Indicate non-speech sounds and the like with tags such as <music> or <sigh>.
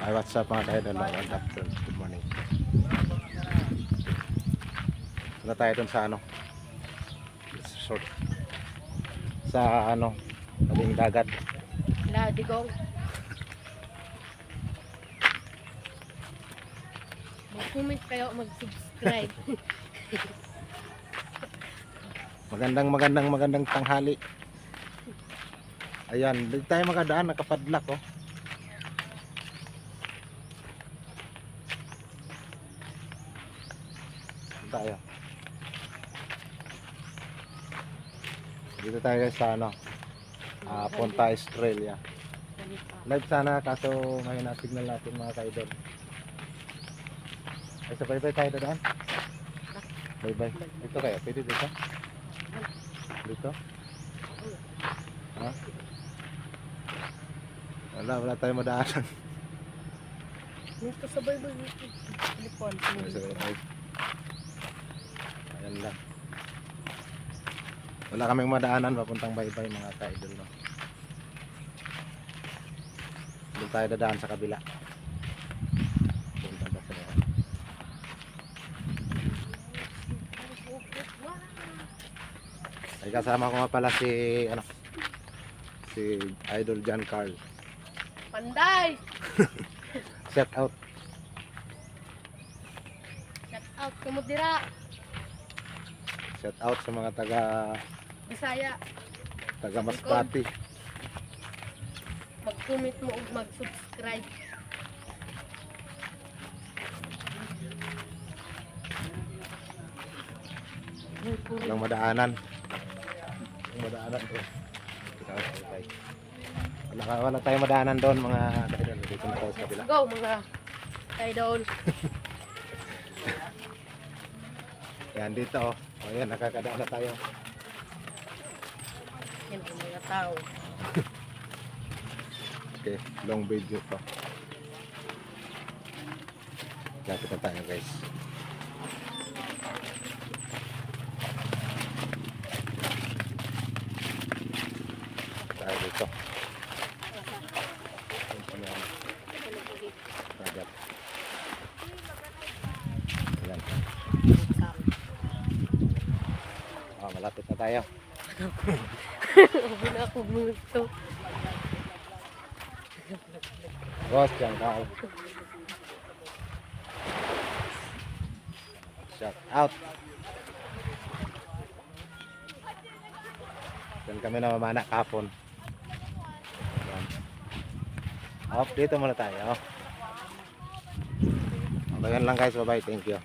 Ay, what's up mga kaidol? Good afternoon. Good morning. Ano tayo dun sa ano? Short. Sa ano? Tabing dagat. La, digong. Mag-comment kayo, mag-subscribe. <laughs> Magandang magandang magandang tanghali. Ayan, dito tayo makadaan, nakapadlak oh. Tayo. Dito tayo guys sa ano, ah, Punta Australia. Live sana kaso ngayon natignan natin mga kaidol. Ay, sa bye-bye tayo dadaan. Bye-bye. Dito kaya, pwede dito? Dito? Ha? Wala, wala tayong madaanan. Nito sa Bible, nito. Telefon. Ayan lang. Wala kaming madaanan papuntang baybay mga ka-idol. No? Doon tayo dadaan sa kabila. Punta ba sa Ay kasama ko nga pala si ano si Idol John Carl. Panday! <laughs> Shout out. Shout out ka mo dira. Shout out sa mga taga Bisaya. taga Masbate. Mag-comment mo ug mag-subscribe. Walang madaanan. Walang madaanan doon. Wala, wala tayong madaanan doon mga ka-idol. Dito na tayo sa kabila. Go mga idol. <laughs> Yan dito oh. O yan, nakakadaan na tayo. Yan mga tao. <laughs> Okay, long video to. Lapit na tayo guys. Tayo dito. Ayan, dagat. Ayan. Ah, malapit na tayo. Na ako multo. Boss, yan ka. Shout out. Diyan kami na mamana kapon. Off, dito muna tayo. Yan lang guys. Bye-bye. Thank you.